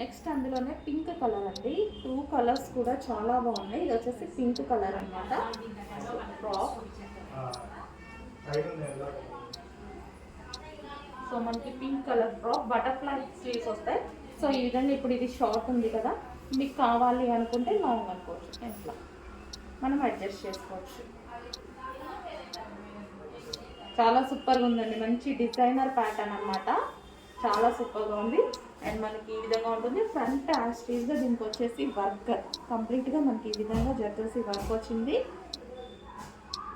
Next అందులోనే pink colour అండి. Two colours కూడా చాలా బాగున్నాయి. ఇది వచ్చేసి పింక్ కలర్ అనమాట ఫ్రాక్ సో మనకి pink colour frock butterfly sleeves వస్తాయి. సో ఈ విధంగా ఇప్పుడు ఇది షార్ట్ ఉంది కదా. మీకు కావాలి అనుకుంటే లాంగ్ అనుకోవచ్చు. ఇట్లా మనం అడ్జస్ట్ చేసుకోవచ్చు. చాలా సూపర్గా ఉందండి. మంచి డిజైనర్ ప్యాటర్న్ అనమాట చాలా సూపర్గా ఉంది. అండ్ మనకి ఈ విధంగా ఉంటుంది. ఫ్రంట్ యాస్టీస్గా దీనికి వచ్చేసి వర్క్. కంప్లీట్గా మనకి ఈ విధంగా జర్దోసి వర్క్ వచ్చింది.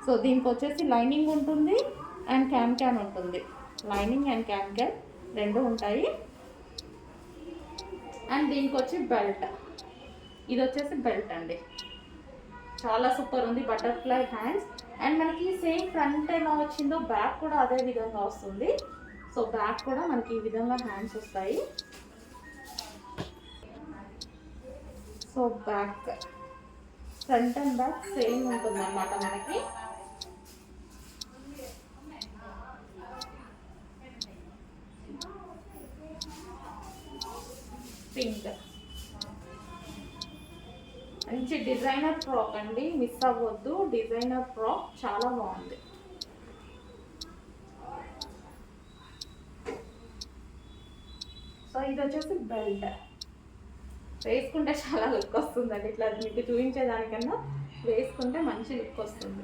సో దీనికి వచ్చేసి లైనింగ్ ఉంటుంది అండ్ క్యాన్ క్యాన్ ఉంటుంది. లైనింగ్ అండ్ క్యాన్ క్యాన్ రెండు ఉంటాయి. అండ్ దీనికి వచ్చి బెల్ట్. ఇది వచ్చేసి బెల్ట్ అండి. చాలా సూపర్ ఉంది బటర్ఫ్లై హ్యాండ్స్. అండ్ మనకి సేమ్ ఫ్రంట్ ఎలా వచ్చిందో బ్యాక్ కూడా అదే విధంగా వస్తుంది. సో బ్యాక్ కూడా మనకి ఈ విధంగా హ్యాండ్స్ వస్తాయి. So back front and back same ఉంటుంది అన్నమాట మనకి. పింక్. మంచి డిజైనర్ ఫ్రాక్ అండి మిస్ అవ్వద్దు. డిజైనర్ ఫ్రాక్ చాలా బాగుంది. సో ఇది వచ్చేసి బెల్ట్. వేసుకుంటే చాలా లుక్ వస్తుందండి. ఇట్లా మీకు చూపించేదానికన్నా వేసుకుంటే మంచి లుక్ వస్తుంది.